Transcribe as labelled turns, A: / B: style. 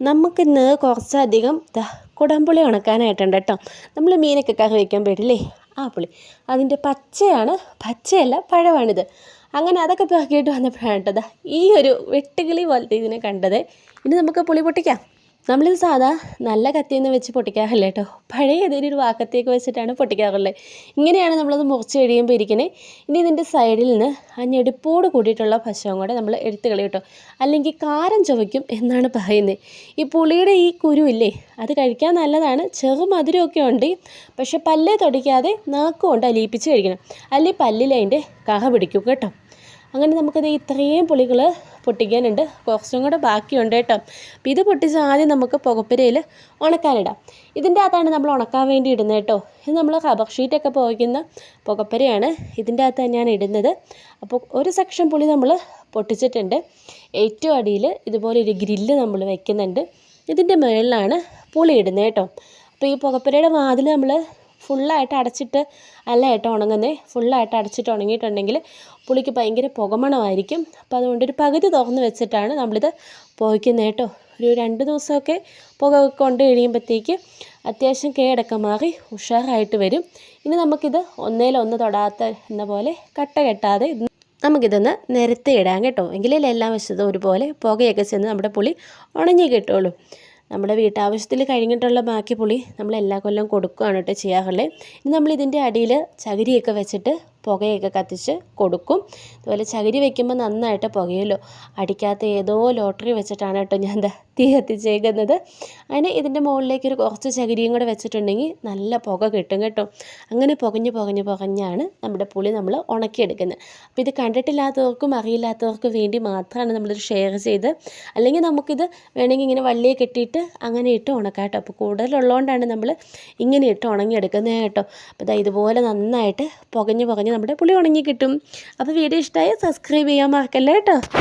A: നമുക്കിന്ന് കുറച്ചധികം കുടംപുളി ഉണക്കാനായിട്ടുണ്ട് കേട്ടോ. നമ്മൾ മീനൊക്കെ കറി വയ്ക്കാൻ പറ്റില്ലേ ആ പുളി. അതിന്റെ പച്ചയാണ് പച്ചയല്ല പഴമാണിത്. അങ്ങനെ അതൊക്കെ പിറക്കിയിട്ട് വന്നപ്പോഴാണ് കേട്ടോ ഈ ഒരു വെട്ടുകിളി പോലത്തെ ഇതിനെ കണ്ടത്. ഇനി നമുക്ക് പുളി പൊട്ടിക്കാം. നമ്മളിത് സാധാ നല്ല കത്തിയെന്ന് വെച്ച് പൊട്ടിക്കാറില്ല കേട്ടോ പഴയ ഏതെങ്കിലും ഒരു വാക്കത്തിയൊക്കെ വെച്ചിട്ടാണ് പൊട്ടിക്കാറുള്ളത് ഇങ്ങനെയാണ് നമ്മളത് മുറിച്ച് കഴിയുമ്പോൾ ഇരിക്കുന്നത് ഇനി ഇതിന്റെ സൈഡിൽ നിന്ന് ആ ഞെടുപ്പോട് കൂടിയിട്ടുള്ള പശവും കൂടെ നമ്മൾ എടുത്ത് കളയും കേട്ടോ അല്ലെങ്കിൽ കാരം ചുവയ്ക്കും എന്നാണ് പറയുന്നത് ഈ പുളിയുടെ ഈ കുരുവില്ലേ അത് കഴിക്കാൻ നല്ലതാണ്. ചെറു മധുരമൊക്കെ ഉണ്ട്. പക്ഷെ പല്ലേ തൊടിക്കാതെ നാക്കുകൊണ്ട് അലിയിപ്പിച്ച് കഴിക്കണം. അല്ലെങ്കിൽ പല്ലിൽ അതിന്റെ കഹ പിടിക്കും കേട്ടോ. അങ്ങനെ നമുക്കത് ഇത്രയും പുളികൾ പൊട്ടിക്കാനുണ്ട്. കുറച്ചും കൂടെ ബാക്കിയുണ്ട് കേട്ടോ. അപ്പോൾ ഇത് പൊട്ടിച്ച് ആദ്യം നമുക്ക് പുകപ്പുരയിൽ ഉണക്കാനിടാം ഇതിന്റെ അകത്താണ് നമ്മൾ ഉണക്കാൻ വേണ്ടി ഇടുന്നത് കേട്ടോ. ഇത് നമ്മൾ റബ്ബർ ഷീറ്റൊക്കെ പോകുന്ന പുകപ്പുരയാണ്. ഇതിന്റെ അകത്ത് തന്നെയാണ് ഇടുന്നത്. അപ്പോൾ ഒരു സെക്ഷൻ പുളി നമ്മൾ പൊട്ടിച്ചിട്ടുണ്ട്. ഏറ്റവും അടിയിൽ ഇതുപോലെ ഒരു ഗ്രില്ല് നമ്മൾ വെക്കുന്നുണ്ട്. ഇതിന്റെ മുകളിലാണ് പുളി ഇടുന്നത് കേട്ടോ. അപ്പോൾ ഈ പുകപ്പുരയുടെ വാതിൽ നമ്മൾ ഫുള്ളായിട്ട് അടച്ചിട്ട് അല്ല കേട്ടോ ഉണങ്ങുന്നത് ഫുള്ളായിട്ട് അടച്ചിട്ട് ഉണങ്ങിയിട്ടുണ്ടെങ്കിൽ പുളിക്ക് ഭയങ്കര പുകമണമായിരിക്കും. അപ്പോൾ അതുകൊണ്ട് ഒരു പകുതി തുറന്ന് വെച്ചിട്ടാണ് നമ്മളിത് പുകയ്ക്കുന്നത് കേട്ടോ. ഒരു രണ്ട് ദിവസമൊക്കെ പുക കൊണ്ട് കഴിയുമ്പോഴത്തേക്ക് അത്യാവശ്യം കേടൊക്കെ മാറി ഉഷാറായിട്ട് വരും. ഇനി നമുക്കിത് ഒന്നേലൊന്ന് തൊടാത്ത എന്ന പോലെ കട്ട കെട്ടാതെ നമുക്കിതൊന്ന് നിരത്തി ഇടാം കേട്ടോ. എങ്കിലേ എല്ലാ വശത്തും ഒരുപോലെ പുകയൊക്കെ ചെന്ന് നമ്മുടെ പുളി ഉണങ്ങി കിട്ടുള്ളൂ നമ്മുടെ വീട്ടാവശ്യത്തിൽ കഴിഞ്ഞിട്ടുള്ള ബാക്കി പുളി നമ്മൾ എല്ലാ കൊല്ലം കൊടുക്കുകയാണ് കേട്ടോ ചെയ്യാറുള്ളത്. ഇനി നമ്മൾ ഇതിന്റെ അടിയിൽ ചകിരിയൊക്കെ വെച്ചിട്ട് പുകയൊക്കെ കത്തിച്ച് കൊടുക്കും. അതുപോലെ ചകിരി വെക്കുമ്പോൾ നന്നായിട്ട് പുകയല്ലോ അടിക്കാത്ത ഏതോ ലോട്ടറി വെച്ചിട്ടാണ് കേട്ടോ ഞാൻ തീ കത്തിച്ചേക്കുന്നത്. അതിന് ഇതിന്റെ മുകളിലേക്ക് ഒരു കുറച്ച് ചകിരിയും കൂടെ വെച്ചിട്ടുണ്ടെങ്കിൽ നല്ല പുക കിട്ടും കേട്ടോ. അങ്ങനെ പുകഞ്ഞ് പുകഞ്ഞ് പുകഞ്ഞാണ് നമ്മുടെ പുളി നമ്മൾ ഉണക്കിയെടുക്കുന്നത്. അപ്പോൾ ഇത് കണ്ടിട്ടില്ലാത്തവർക്കും അറിയില്ലാത്തവർക്കും വേണ്ടി മാത്രമാണ് നമ്മളിത് ഷെയർ ചെയ്ത് അല്ലെങ്കിൽ നമുക്കിത് വേണമെങ്കിൽ ഇങ്ങനെ വള്ളിയെ കെട്ടിയിട്ട് അങ്ങനെ ഇട്ട് ഉണക്കാം കേട്ടോ. അപ്പോൾ കൂടുതലുള്ളതുകൊണ്ടാണ് നമ്മൾ ഇങ്ങനെ ഇട്ട് ഉണങ്ങിയെടുക്കുന്നത് കേട്ടോ. അപ്പോൾ ഇതാ ഇതുപോലെ നന്നായിട്ട് പുകഞ്ഞ് പുകഞ്ഞ് നമ്മുടെ പുളി ഉണങ്ങി കിട്ടും അപ്പോൾ വീഡിയോ ഇഷ്ടമായി സബ്സ്ക്രൈബ് ചെയ്യാൻ മറക്കല്ലേ കേട്ടോ.